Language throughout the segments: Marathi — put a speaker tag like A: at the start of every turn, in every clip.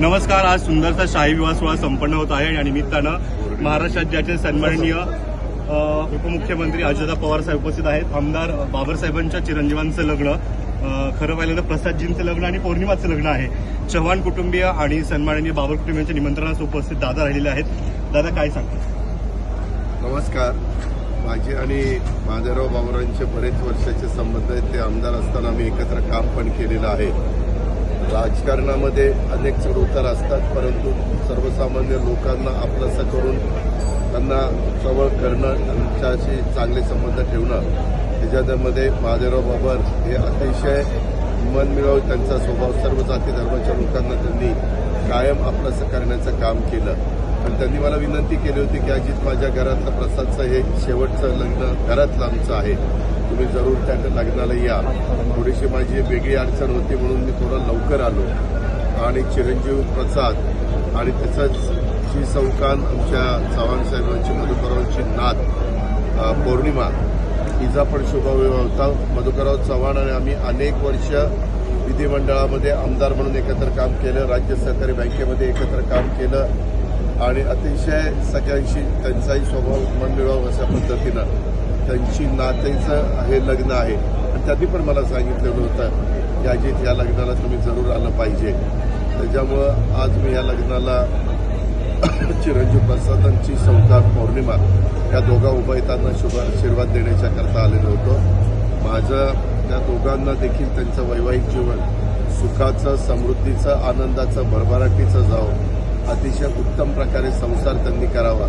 A: नमस्कार आज सुंदरचा शाही विवाह सोहळा संपन्न होत आहे. या निमित्तानं महाराष्ट्र राज्याचे सन्माननीय उपमुख्यमंत्री अजितदादा पवार साहेब उपस्थित आहेत. आमदार बाबासाहेबांच्या चिरंजीवांचं लग्न खरं पाहिलं तर प्रसादजींचं लग्न आणि पौर्णिमाचं लग्न आहे. चव्हाण कुटुंबीय आणि सन्माननीय बाबर कुटुंबियांच्या निमंत्रणास उपस्थित दादा राहिलेले आहेत. दादा काय सांगतात
B: नमस्कार. माझे आणि महादेवराव बाबरांचे बरेच वर्षाचे संबंध आहेत. ते आमदार असताना आम्ही एकत्र काम पण केलेलं आहे. राजकारणामध्ये अनेक चढउतार असतात परंतु सर्वसामान्य लोकांना आपलंसं करून त्यांना जवळ करणं त्यांच्याशी चांगले संबंध ठेवणं त्याच्यामध्ये महादेवराव बाबर हे अतिशय मनमिळावू त्यांचा स्वभाव सर्व जाती धर्माच्या लोकांना त्यांनी कायम आपलंसं करण्याचं काम केलं. आणि त्यांनी मला विनंती केली होती की अजित माझ्या घरातलं प्रसादचं हे शेवटचं लग्न घरातलं आमचं आहे. तुम्ही जरूर त्या लग्नाला या. थोडीशी माझी वेगळी अडचण होती म्हणून मी थोडं लवकर आलो. आणि चिरंजीव प्रसाद आणि त्याचाच श्री चौकान आमच्या चव्हाण साहेबांची मधुकरावांची नात पौर्णिमा हिचा पण शुभविवाह होता. मधुकरराव चव्हाण आणि आम्ही अनेक वर्ष विधिमंडळामध्ये आमदार म्हणून एकत्र काम केलं राज्य सहकारी बँकेमध्ये एकत्र काम केलं. आणि अतिशय सगळ्यांशी त्यांचाही स्वभाव मनमिळाव अशा पद्धतीनं त्यांची नातेचं हे लग्न आहे. आणि त्यांनी पण मला सांगितलेलं होतं की अजित या लग्नाला तुम्ही जरूर आलं पाहिजे. त्याच्यामुळं आज मी या लग्नाला चिरंजीव प्रसादांची सौकार पौर्णिमा या दोघा उभयतांना शुभ आशीर्वाद देण्याच्या करता आलेलो होतो. माझं त्या दोघांना देखील त्यांचं वैवाहिक जीवन सुखाचं समृद्धीचं आनंदाचं भरभराटीचं जावं. उत्तम प्रकारे संसार त्यांनी करावा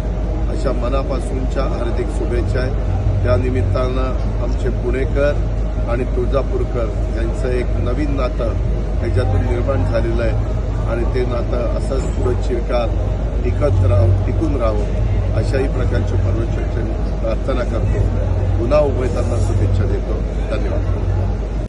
B: अशा मनापासूनच्या हार्दिक शुभेच्छा आहेत त्यानिमित्तानं आमचे पुणेकर आणि तुळजापूरकर यांचं एक नवीन नातं ह्याच्यातून निर्माण झालेलं आहे. आणि ते नातं असंच पुढं चिरकाल टिकत राहावं टिकून राहावं अशाही प्रकारची परमेश्वरची प्रार्थना करतो. पुन्हा उभयतांना शुभेच्छा देतो. धन्यवाद.